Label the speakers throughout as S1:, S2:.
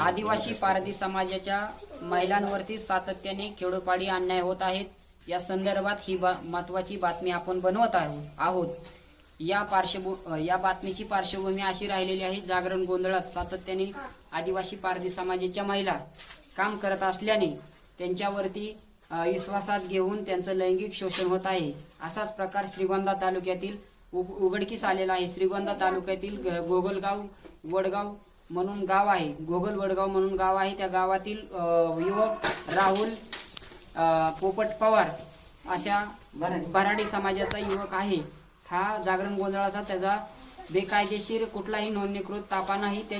S1: आदिवासी पारधी समाजाच्या महिलांवरती सातत्याने खेडोपाडी अन्याय होत आहेत. या संदर्भात ही बा महत्वाची बातमी आपण बनवत आहो- आहोत. या पार्श्वभू या बातमीची पार्श्वभूमी अशी राहिलेली आहे जागरण गोंधळात सातत्याने आदिवासी पारधी समाजाच्या महिला काम करत असल्याने त्यांच्यावरती विश्वासात घेऊन त्यांचं लैंगिक शोषण होत आहे. असाच प्रकार श्रीगोंदा तालुक्यातील उघडकीस आलेला आहे. श्रीगोंदा तालुक्यातील ग- गोगलगाव वडगाव म्हणून गाव आहे. गोगल वडगाव म्हणून गाव आहे. त्या गावातील युवक राहुल पोपट पवार अशा बराडी समाजाचा युवक आहे. हा जागरण गोंधळाचा त्याचा बेकायदेशीर कुठलाही नोंदणीकृत तापा नाही. ते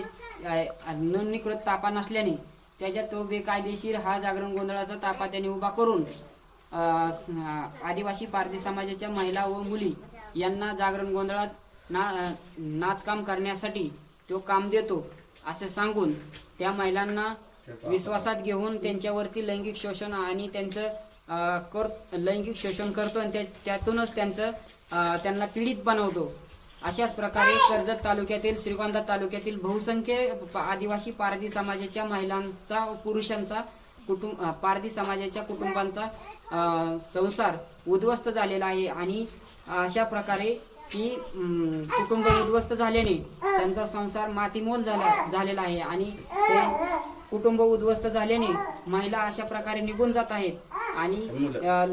S1: नोंदणीकृत तापा नसल्याने त्याच्यात तो बेकायदेशीर हा जागरण गोंधळाचा तापा त्याने उभा करून आदिवासी पारधी समाजाच्या महिला व मुली यांना जागरण गोंधळात ना नाचकाम करण्यासाठी तो काम देतो असे सांगून त्या महिलांना विश्वासात घेऊन त्यांच्यावरती लैंगिक शोषण आणि त्यांचं कर लैंगिक शोषण करतो आणि त्या त्यातूनच त्यांचं त्यांना पीडित बनवतो. अशाच प्रकारे कर्जत तालुक्यातील श्रीगोंदा तालुक्यातील बहुसंख्य आदिवासी पारधी समाजाच्या महिलांचा पुरुषांचा कुटुंब पारधी समाजाच्या कुटुंबांचा संसार उद्ध्वस्त झालेला आहे. आणि अशा प्रकारे की कुटुंब उद्ध्वस्त झाल्याने त्यांचा संसार मातीमोल झाला झालेला आहे. आणि ते कुटुंब उद्ध्वस्त झाल्याने महिला अशा प्रकारे निघून जात आहेत. आणि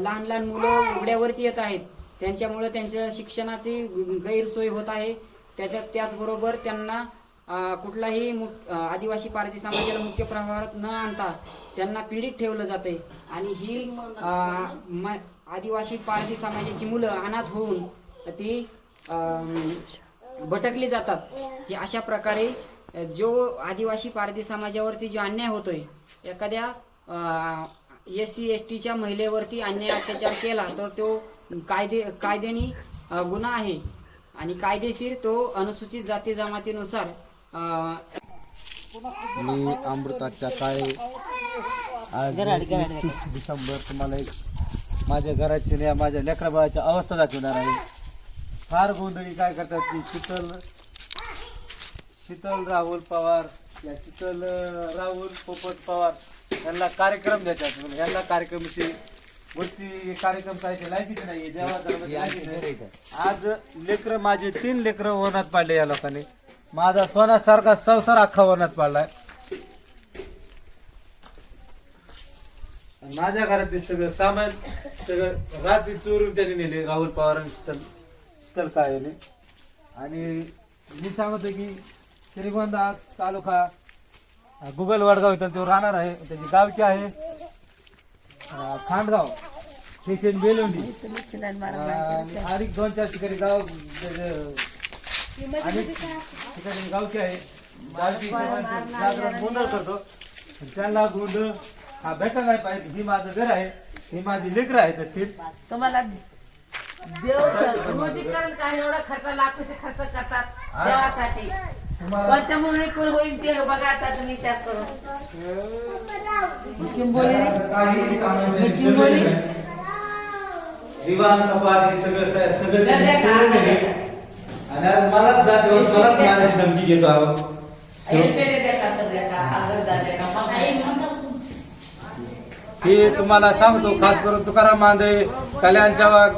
S1: लहान लहान मुलं उघड्यावरती येत आहेत. त्यांच्यामुळे त्यांच्या शिक्षणाची गैरसोय होत आहे. त्याच्यात त्याचबरोबर त्यांना कुठलाही मुक- आदिवासी पारधी समाजाला मुख्य प्रवाहात न आणता त्यांना पीडित ठेवलं जाते आणि ही म- आदिवासी पारधी समाजाची मुलं अनाथ होऊन ती भटकली जातात. हे अशा प्रकारे जो आदिवासी पारधी समाजावरती जो अन्याय होतोय एखाद्या एस सी एस टीच्या महिलेवरती अन्याय अत्याचार केला तर तो कायदे कायद्याने गुन्हा आहे. आणि कायदेशीर तो अनुसूचित जाती जमातीनुसार
S2: मी अमृताच्या काळे आज डिसेंबर तुम्हाला एक माझ्या घराची माझ्या लेकराबाळाची अवस्था दाखवणार आहे. फार गोंधळी काय करतात की शीतल शीतल राहुल पवार या शीतल राहुल पोपट पवार यांना कार्यक्रम देतात. म्हणजे यांना कार्यक्रमाची गोष्टी कार्यक्रम करायचे लायकीच नाही देवा धर्माची लायकीच नाही. आज लेकरं माझे तीन लेकरं वनात पाडले या लोकांनी. माझा सोन्यासारखा संसार अख्खा वनात पाडलाय. माझ्या घरातले सगळं सामान सगळं रात्री चोरून त्यांनी नेले राहुल पवार आणि शीतल. शीतल काळेने आणि मी सांगतो की श्रीगोंदा तालुका गुगल वडगाव इथं तो राहणार आहे त्याची गावची आहे? खांडगाव स्टेशन बेलोंडी. अधिक दोन चार ठिकाणी गाव म्हणजे, आणि ठिकाणी गावची आहे गोंधळ करतो. त्यांना गोंधळ हा भेटा नाही पाहिजे. ही माझं घर आहे. ही माझी लेकर आहे तर
S3: तुम्हाला देव रोजीकरण काय एवढा खर्च लाखोचे खर्च करतात देवासाठी. कोण होईल ते बघा आता तुम्ही विचार करून.
S2: दिवाण कपाट सगळं सगळं
S3: गल्ल्या
S2: त्यांनी
S3: का?
S2: चोरून नेले. आणि आज मलाच जात मलाच मारायची धमकी घेतो आहोत हे तुम्हाला सांगतो खास करून तुकाराम मांदळे कल्याण चव्हाण